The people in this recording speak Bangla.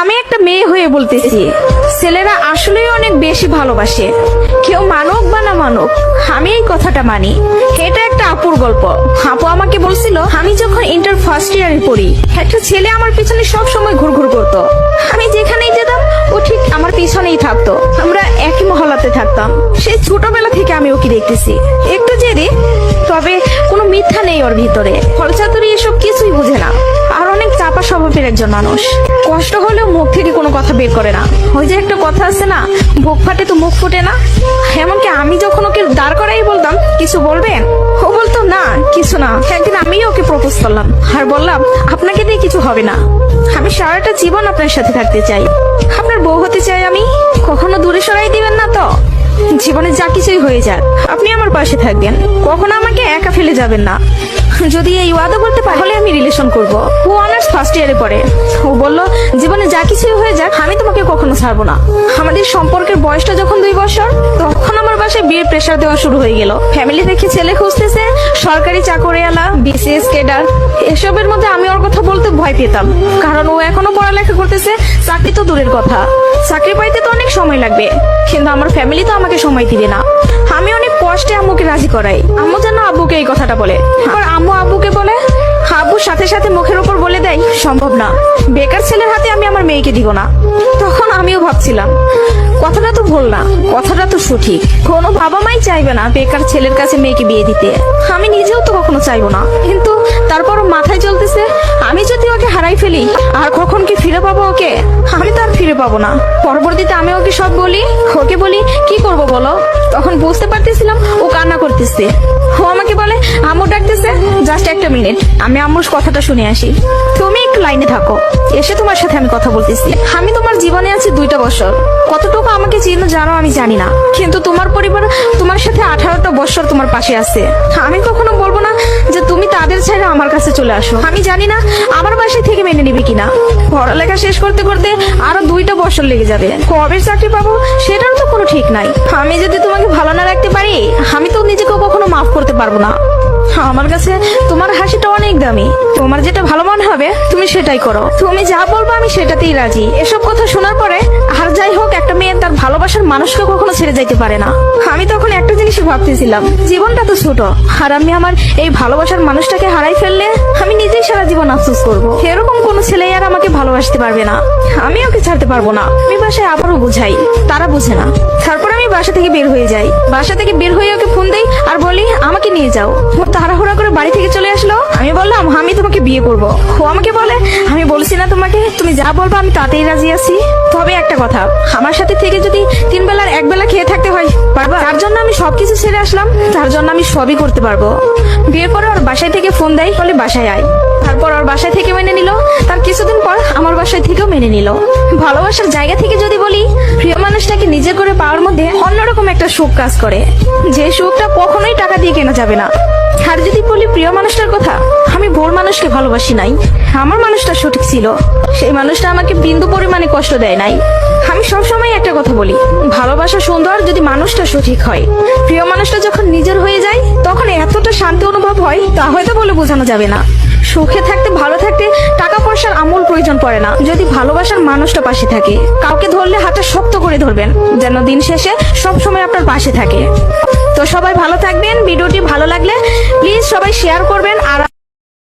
আমি একটা মেয়ে হয়ে বলতেছি। ছেলেরা আসলেই অনেক বেশি ভালোবাসে। কেউ মানুক বা না মানুক, আমি এই কথাটা মানি। এটা একটা আপুর গল্প। আপু আমাকে বলছিল, আমি যখন ইন্টার ফার্স্ট ইয়ারে পড়ি, একটা ছেলে আমার পিছনে সব সময় ঘুরঘুর করতো। আমি যেখানেই যেতাম, ও ঠিক আমার পিছনেই থাকতো। আমরা একই মহলাতে থাকতাম। সেই ছোটবেলা থেকে আমি ওকে দেখতেছি। একটু জেদি, তবে কোনো মিথ্যা নেই ওর ভিতরে। ফলচাতুরি এসব কিছুই বুঝে না। চাপা স্বভাবের একজন মানুষ। কষ্ট হলেও মুখ থেকে কোনো কথা বের করে না। ওই যে একটা কথা আছে না, বুক ফাটে তো মুখ ফুটে না। এমনকি আমি যখন ওকে দাঁড় করাই বলতাম, কিছু বলবেন? ও বলতো, না, কিছু না। একদিন আমিও ওকে প্রপোজ করলাম। আর বললাম, আপনাকে দিয়ে কিছু হবে না। আমি সারাটা জীবন আপনার সাথে থাকতে চাই। আপনার বউ হতে চাই আমি? কখনো দূরে সরাই দিবেন না তো? জীবনে যা কিছুই হয়ে যাক, আপনি আমার পাশে থাকবেন। কখনো আমাকে একা ফেলে যাবেন না। যদি এই ওয়াদা করতে পারে, তাহলে আমি রিলেশন করব। ও অনার্স ফার্স্ট ইয়ারে পড়ে। ও বলল, জীবনে যা কিছু হয়ে যাক, আমি তোমাকে কখনো ছাড়বো না। আমাদের সম্পর্কের বয়সটা যখন দুই বছর, তখন আমার বাসায় বিয়ের প্রেশার দেওয়া শুরু হয়ে গেল। ফ্যামিলি থেকে ছেলে খুঁজতেছে, সরকারি চাকরিওয়ালা বিসিএস কেডার এসবের মধ্যে আমি ওর কথা বলতে ভয় পেতাম, কারণ ও এখনও পড়ালেখা করতেছে, চাকরি তো দূরের কথা। চাকরি পাইতে তো অনেক সময় লাগবে, কিন্তু আমার ফ্যামিলি তো আমাকে সময় দিবে না। আমি অনেক কষ্টে আম্মুকে রাজি করাই। আম্মু যেন এই কথাটা বলে। আর আম্মু আব্বুকে বলে আব্বুর সাথে সাথে মুখের উপর বলে দেয়, সম্ভব না। বেকার ছেলের হাতে আমি আমার মেয়েকে দিব না। তখন আমিও ভাবছিলাম, কথাটা তো ভুল না, কথাটা তো সঠিক। কোনো বাবা মাই চাইবে না বেকার ছেলের কাছে মেয়েকে বিয়ে দিতে। আমি নিজেও তো কখনো চাইব না। কিন্তু তারপরও মাথায় চলতেছে, আমি যদি ওকে হারাই ফেলি, আর কখন কি ফিরে পাবো ওকে? ফিরে পাবো না। পরবর্তীতে আমি ওকে সব বলি, ওকে বলি, কি করব বলো? তখন বুঝতে পারতেছিলাম ও কান্না করতেছে। ও আমাকে বলে, আম্মু ডাকতেছে জাস্ট একটা মিনিট, আমি আম্মুর কথাটা শুনে আসি। তুমি একটু লাইনে থাকো, এসে তোমার সাথে আমি কথা বলতেছি। আমি তোমার জীবনে আছি দুইটা বছর। কতটুকু আমাকে চিনো জানো আমি জানি না। কিন্তু তোমার পরিবার তোমার সাথে আঠারোটা বছর তোমার পাশে আছে। আমি কখনো ছেড়ে আমার কাছে চলে আসো। আমি জানি না আমার বাসায় থেকে মেনে নিবি কিনা। পড়ালেখা শেষ করতে করতে আরও দুইটা বছর লেগে যাবে। কবে চাকরি পাবো সেটার তো কোনো ঠিক নাই। আমি যদি তোমাকে ভালো না রাখতে পারি, আমি তো নিজেকে কখনো মাফ করতে পারব না। আমার কাছে তোমার হাসিটা অনেক দামি। তোমার যেটা ভালো মনে হবে, তুমি সেটাই করো। তুমি যা বলব আমি সেটাতেই রাজি। এসব কথা শোনার পরে আর যাই হোক, একটা মেয়ে তার ভালোবাসার মানুষকে কখনো ছেড়ে যাইতে পারে না। আমি তখন একটা জিনিস ভাবতেছিলাম, জীবনটা তো ছোট। আর আমি আমার এই ভালোবাসার মানুষটাকে হারাই ফেললে আমি নিজেই সারা জীবন আফসোস করব। এরকম কোনো ছেলে আর আমাকে ভালোবাসতে পারবে না। আমি ওকে ছাড়তে পারব না। আমি বাসায় আবারও বুঝাই, তারা বুঝে না। তারপর আমি বাসা থেকে বের হয়ে যাই। বাসা থেকে বের হয়ে ওকে ফোন দেই আর বলি, আমাকে নিয়ে যাও। ও তাড়াহুড়া করে বাড়ি থেকে চলে আসলো। আমি বললাম, আমি তোমাকে বিয়ে করব। ও আমাকে বলে, আমি বলছি না তোমাকে, তুমি যা বলব আমি তাতেই রাজি আছি। তবে একটা কথা, আমার সাথে থেকে যদি তিন বেলার এক বেলা খেয়ে থাকতে হয় পারবা তার জন্য আমি সবকিছু ছেড়ে আসলাম, তার জন্য আমি সবই করতে পারব। বিয়ের পরে ওর বাসায় থেকে ফোন দেয়, বলে বাসায় আয়। তারপর ওর বাসায় থেকে মেনে নিল। তার কিছুদিন পর আমার বাসায় থেকেও মেনে নিল। ভালোবাসার জায়গা থেকে যদি বলি মানুষটাকে নিজে করে পাওয়ার মধ্যে অন্যরকম একটা সুখ কাজ করে। যে সুখটা কখনোই টাকা দিয়ে কেনা যাবে না। আর যদি বলি প্রিয় মানুষটার কথা, আমি ভোর মানুষকে ভালোবাসি নাই। আমার মানুষটা সঠিক ছিল। সেই মানুষটা আমাকে বিন্দু পরিমাণে কষ্ট দেয় নাই। আমি সবসময় একটা কথা বলি, ভালোবাসা সুন্দর যদি মানুষটা সঠিক হয়। প্রিয় মানুষটা যখন নিজের হয়ে যায়, তখন এতটা শান্তি অনুভব হয়, তা হয়তো বলে বোঝানো যাবে না। সুখে থাকতে, ভালো থাকতে আমূল প্রয়োজন পড়ে না। যদি ভালোবাসার মানুষটা পাশে থাকে, কাউকে ধরলে হাতটা শক্ত করে ধরবেন, যেন দিন শেষে সবসময় আপনার পাশে থাকে। তো সবাই ভালো থাকবেন, ভিডিওটি ভালো লাগলে প্লিজ সবাই শেয়ার করবেন, আর